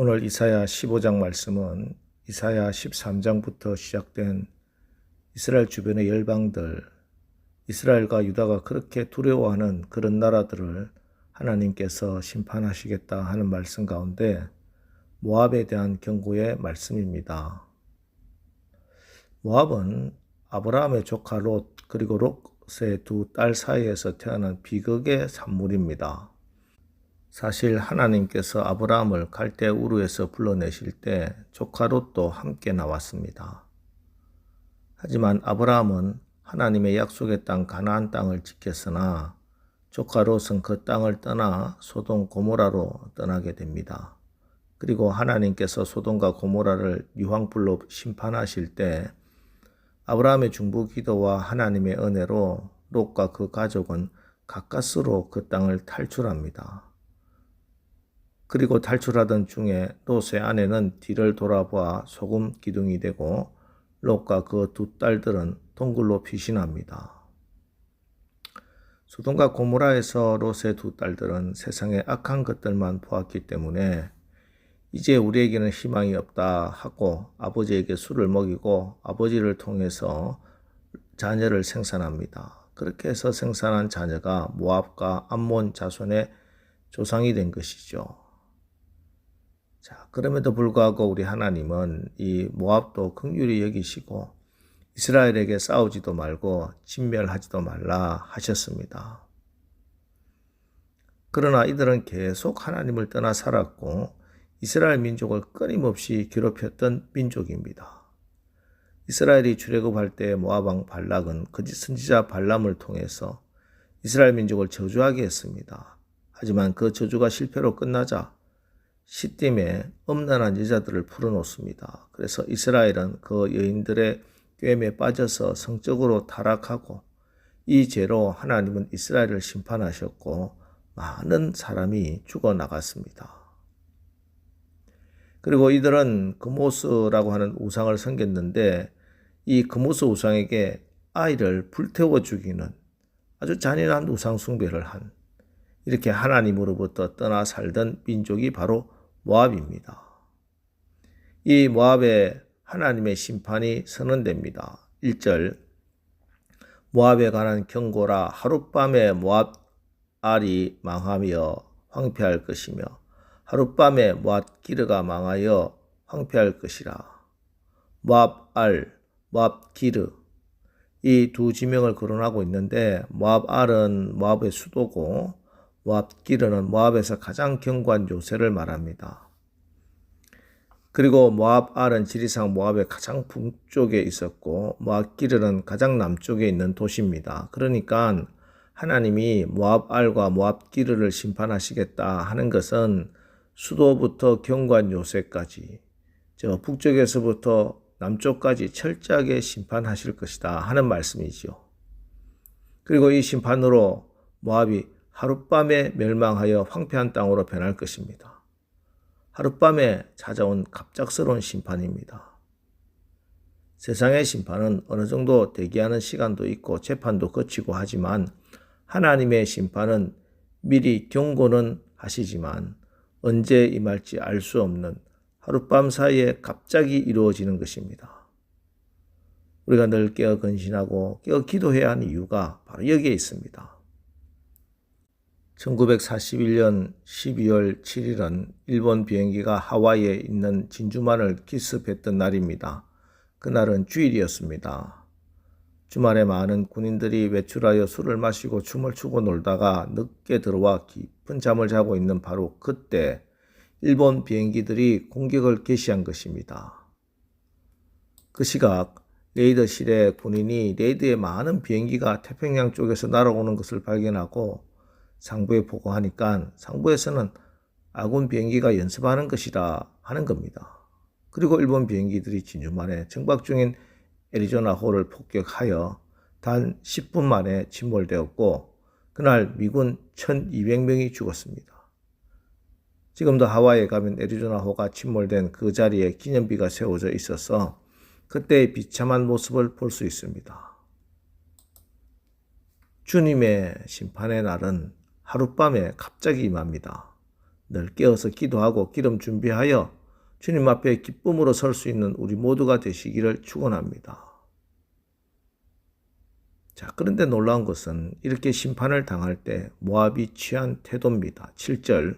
오늘 이사야 15장 말씀은 이사야 13장부터 시작된 이스라엘 주변의 열방들, 이스라엘과 유다가 그렇게 두려워하는 그런 나라들을 하나님께서 심판하시겠다 하는 말씀 가운데 모압에 대한 경고의 말씀입니다. 모압은 아브라함의 조카 롯 그리고 롯의 두 딸 사이에서 태어난 비극의 산물입니다. 사실 하나님께서 아브라함을 갈대 우르에서 불러내실 때 조카 롯도 함께 나왔습니다. 하지만 아브라함은 하나님의 약속의 땅 가나안 땅을 지켰으나 조카 롯은 그 땅을 떠나 소돔 고모라로 떠나게 됩니다. 그리고 하나님께서 소돔과 고모라를 유황불로 심판하실 때 아브라함의 중보 기도와 하나님의 은혜로 롯과 그 가족은 가까스로 그 땅을 탈출합니다. 그리고 탈출하던 중에 롯의 아내는 뒤를 돌아보아 소금 기둥이 되고 롯과 그 두 딸들은 동굴로 피신합니다. 소돔과 고모라에서 롯의 두 딸들은 세상의 악한 것들만 보았기 때문에 이제 우리에게는 희망이 없다 하고 아버지에게 술을 먹이고 아버지를 통해서 자녀를 생산합니다. 그렇게 해서 생산한 자녀가 모압과 암몬 자손의 조상이 된 것이죠. 자, 그럼에도 불구하고 우리 하나님은 이 모압도 긍휼히 여기시고 이스라엘에게 싸우지도 말고 진멸하지도 말라 하셨습니다. 그러나 이들은 계속 하나님을 떠나 살았고 이스라엘 민족을 끊임없이 괴롭혔던 민족입니다. 이스라엘이 출애굽할 때 모압 왕 발락은 거짓 선지자 발람을 통해서 이스라엘 민족을 저주하게 했습니다. 하지만 그 저주가 실패로 끝나자 시딤에 엄난한 여자들을 풀어놓습니다. 그래서 이스라엘은 그 여인들의 꿰매 빠져서 성적으로 타락하고 이 죄로 하나님은 이스라엘을 심판하셨고 많은 사람이 죽어나갔습니다. 그리고 이들은 금오스라고 하는 우상을 섬겼는데 이 금오스 우상에게 아이를 불태워 죽이는 아주 잔인한 우상 숭배를 한 이렇게 하나님으로부터 떠나 살던 민족이 바로 모압입니다. 이 모압에 하나님의 심판이 선언됩니다. 1절 모압에 관한 경고라 하룻밤에 모압 알이 망하며 황폐할 것이며 하룻밤에 모압 기르가 망하여 황폐할 것이라. 모압 알, 모압 기르 이 두 지명을 거론하고 있는데 모압 알은 모압의 수도고 모압 기르는 모압에서 가장 견고한 요새를 말합니다. 그리고 모압 알은 지리상 모압의 가장 북쪽에 있었고 모압 기르는 가장 남쪽에 있는 도시입니다. 그러니까 하나님이 모압 알과 모압 기르를 심판하시겠다 하는 것은 수도부터 견고한 요새까지 저 북쪽에서부터 남쪽까지 철저하게 심판하실 것이다 하는 말씀이지요. 그리고 이 심판으로 모압이 하룻밤에 멸망하여 황폐한 땅으로 변할 것입니다. 하룻밤에 찾아온 갑작스러운 심판입니다. 세상의 심판은 어느 정도 대기하는 시간도 있고 재판도 거치고 하지만 하나님의 심판은 미리 경고는 하시지만 언제 임할지 알 수 없는 하룻밤 사이에 갑자기 이루어지는 것입니다. 우리가 늘 깨어 근신하고 깨어 기도해야 하는 이유가 바로 여기에 있습니다. 1941년 12월 7일은 일본 비행기가 하와이에 있는 진주만을 기습했던 날입니다. 그날은 주일이었습니다. 주말에 많은 군인들이 외출하여 술을 마시고 춤을 추고 놀다가 늦게 들어와 깊은 잠을 자고 있는 바로 그때 일본 비행기들이 공격을 개시한 것입니다. 그 시각 레이더실에 군인이 레이드에 많은 비행기가 태평양 쪽에서 날아오는 것을 발견하고 상부에 보고하니까 상부에서는 아군 비행기가 연습하는 것이라 하는 겁니다. 그리고 일본 비행기들이 진주 만에 정박 중인 애리조나호를 폭격하여 단 10분 만에 침몰되었고 그날 미군 1200명이 죽었습니다. 지금도 하와이에 가면 애리조나호가 침몰된 그 자리에 기념비가 세워져 있어서 그때의 비참한 모습을 볼 수 있습니다. 주님의 심판의 날은 하룻밤에 갑자기 임합니다. 늘 깨어서 기도하고 기름 준비하여 주님 앞에 기쁨으로 설 수 있는 우리 모두가 되시기를 축원합니다. 자, 그런데 놀라운 것은 이렇게 심판을 당할 때 모압이 취한 태도입니다. 7절.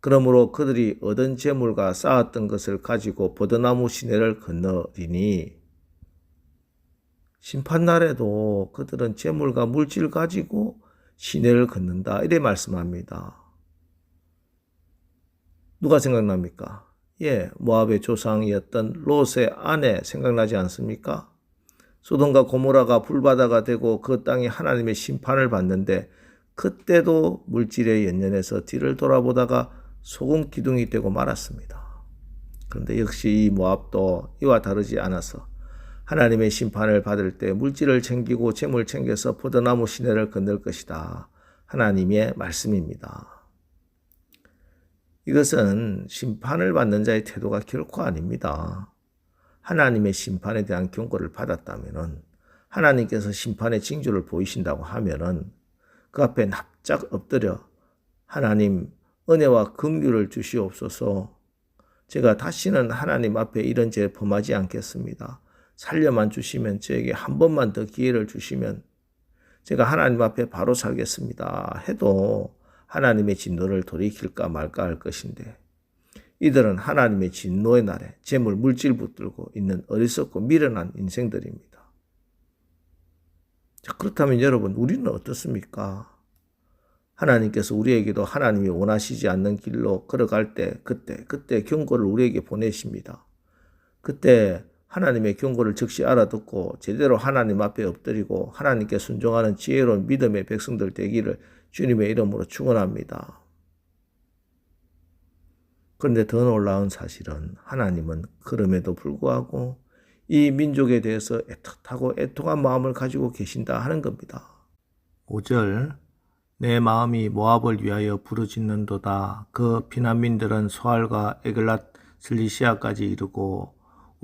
그러므로 그들이 얻은 재물과 쌓았던 것을 가지고 버드나무 시내를 건너리니 심판날에도 그들은 재물과 물질 가지고 시내를 걷는다. 이래 말씀합니다. 누가 생각납니까? 예, 모압의 조상이었던 롯의 아내 생각나지 않습니까? 소돔과 고모라가 불바다가 되고 그 땅이 하나님의 심판을 받는데 그때도 물질에 연연해서 뒤를 돌아보다가 소금 기둥이 되고 말았습니다. 그런데 역시 이 모압도 이와 다르지 않아서 하나님의 심판을 받을 때 물질을 챙기고 재물 챙겨서 포도나무 시내를 건널 것이다. 하나님의 말씀입니다. 이것은 심판을 받는 자의 태도가 결코 아닙니다. 하나님의 심판에 대한 경고를 받았다면은 하나님께서 심판의 징조를 보이신다고 하면은 그 앞에 납작 엎드려 하나님 은혜와 긍휼을 주시옵소서. 제가 다시는 하나님 앞에 이런 죄 범하지 않겠습니다. 살려만 주시면 저에게 한 번만 더 기회를 주시면 제가 하나님 앞에 바로 살겠습니다. 해도 하나님의 진노를 돌이킬까 말까 할 것인데 이들은 하나님의 진노의 날에 재물 물질 붙들고 있는 어리석고 미련한 인생들입니다. 자, 그렇다면 여러분 우리는 어떻습니까? 하나님께서 우리에게도 하나님이 원하시지 않는 길로 걸어갈 때 그때 그때 경고를 우리에게 보내십니다. 그때 하나님의 경고를 즉시 알아듣고 제대로 하나님 앞에 엎드리고 하나님께 순종하는 지혜로운 믿음의 백성들 되기를 주님의 이름으로 축원합니다. 그런데 더 놀라운 사실은 하나님은 그럼에도 불구하고 이 민족에 대해서 애틋하고 애통한 마음을 가지고 계신다 하는 겁니다. 5절 내 마음이 모압을 위하여 부르짖는도다. 그 피난민들은 소알과 에글랏 슬리시아까지 이르고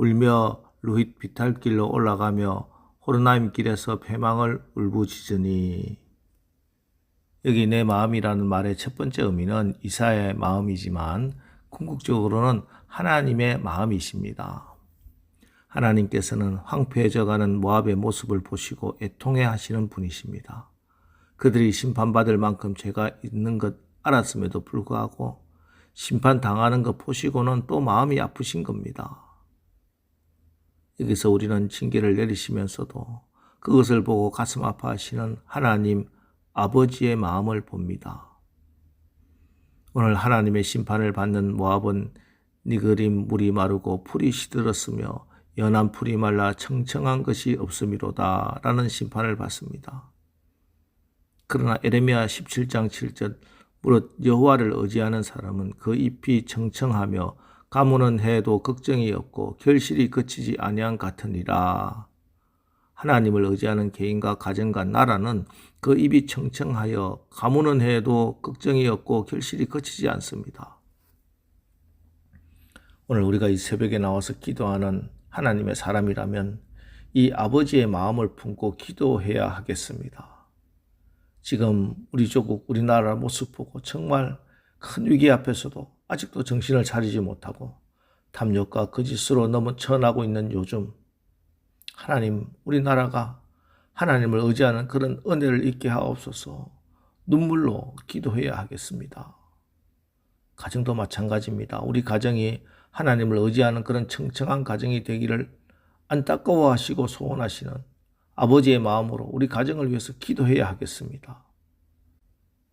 울며 루힛 비탈길로 올라가며 호르나임 길에서 패망을 울부짖으니 여기 내 마음이라는 말의 첫 번째 의미는 이사의 마음이지만 궁극적으로는 하나님의 마음이십니다. 하나님께서는 황폐해져가는 모압의 모습을 보시고 애통해 하시는 분이십니다. 그들이 심판받을 만큼 죄가 있는 것 알았음에도 불구하고 심판당하는 것 보시고는 또 마음이 아프신 겁니다. 여기서 우리는 징계를 내리시면서도 그것을 보고 가슴 아파하시는 하나님 아버지의 마음을 봅니다. 오늘 하나님의 심판을 받는 모압은 니그림 물이 마르고 풀이 시들었으며 연한 풀이 말라 청청한 것이 없음이로다 라는 심판을 받습니다. 그러나 에레미야 17장 7절 무릇 여호와를 의지하는 사람은 그 잎이 청청하며 가무는 해도 걱정이 없고 결실이 그치지 아니한 같으니라. 하나님을 의지하는 개인과 가정과 나라는 그 입이 청청하여 가무는 해도 걱정이 없고 결실이 그치지 않습니다. 오늘 우리가 이 새벽에 나와서 기도하는 하나님의 사람이라면 이 아버지의 마음을 품고 기도해야 하겠습니다. 지금 우리 조국, 우리나라 모습 보고 정말 큰 위기 앞에서도 아직도 정신을 차리지 못하고 탐욕과 거짓으로 처나고 있는 요즘 하나님 우리나라가 하나님을 의지하는 그런 은혜를 있게 하옵소서 눈물로 기도해야 하겠습니다. 가정도 마찬가지입니다. 우리 가정이 하나님을 의지하는 그런 청청한 가정이 되기를 안타까워하시고 소원하시는 아버지의 마음으로 우리 가정을 위해서 기도해야 하겠습니다.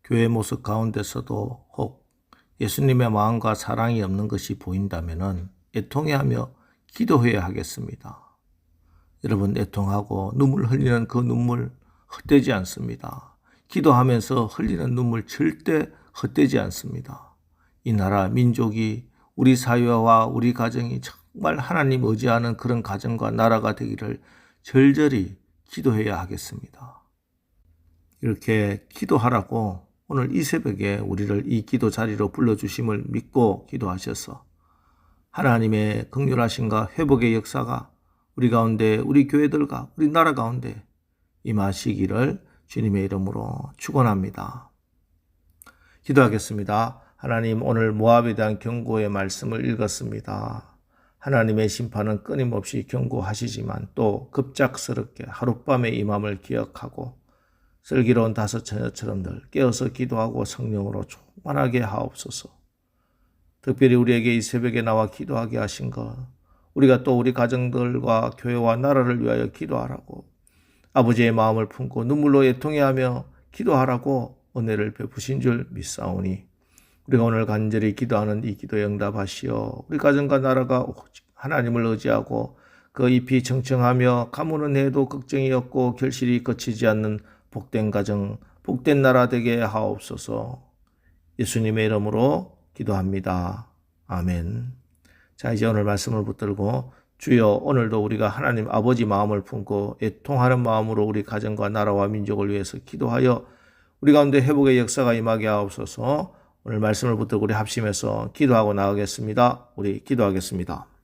교회 모습 가운데서도 혹 예수님의 마음과 사랑이 없는 것이 보인다면 애통해하며 기도해야 하겠습니다. 여러분 애통하고 눈물 흘리는 그 눈물 헛되지 않습니다. 기도하면서 흘리는 눈물 절대 헛되지 않습니다. 이 나라 민족이 우리 사회와 우리 가정이 정말 하나님 의지하는 그런 가정과 나라가 되기를 절절히 기도해야 하겠습니다. 이렇게 기도하라고 오늘 이 새벽에 우리를 이 기도 자리로 불러주심을 믿고 기도하셔서 하나님의 극률하신가 회복의 역사가 우리 가운데 우리 교회들과 우리 나라 가운데 임하시기를 주님의 이름으로 축원합니다. 기도하겠습니다. 하나님 오늘 모압에 대한 경고의 말씀을 읽었습니다. 하나님의 심판은 끊임없이 경고하시지만 또 급작스럽게 하룻밤의 임함을 기억하고 슬기로운 다섯 처녀처럼들 깨어서 기도하고 성령으로 충만하게 하옵소서. 특별히 우리에게 이 새벽에 나와 기도하게 하신 것, 우리가 또 우리 가정들과 교회와 나라를 위하여 기도하라고 아버지의 마음을 품고 눈물로 애통해하며 기도하라고 은혜를 베푸신 줄 믿사오니 우리가 오늘 간절히 기도하는 이 기도에 응답하시어 우리 가정과 나라가 하나님을 의지하고 그 잎이 청청하며 가무는 해도 걱정이 없고 결실이 거치지 않는 복된 가정, 복된 나라 되게 하옵소서. 예수님의 이름으로 기도합니다. 아멘. 자, 이제 오늘 말씀을 붙들고 주여 오늘도 우리가 하나님 아버지 마음을 품고 애통하는 마음으로 우리 가정과 나라와 민족을 위해서 기도하여 우리 가운데 회복의 역사가 임하게 하옵소서. 오늘 말씀을 붙들고 우리 합심해서 기도하고 나가겠습니다. 우리 기도하겠습니다.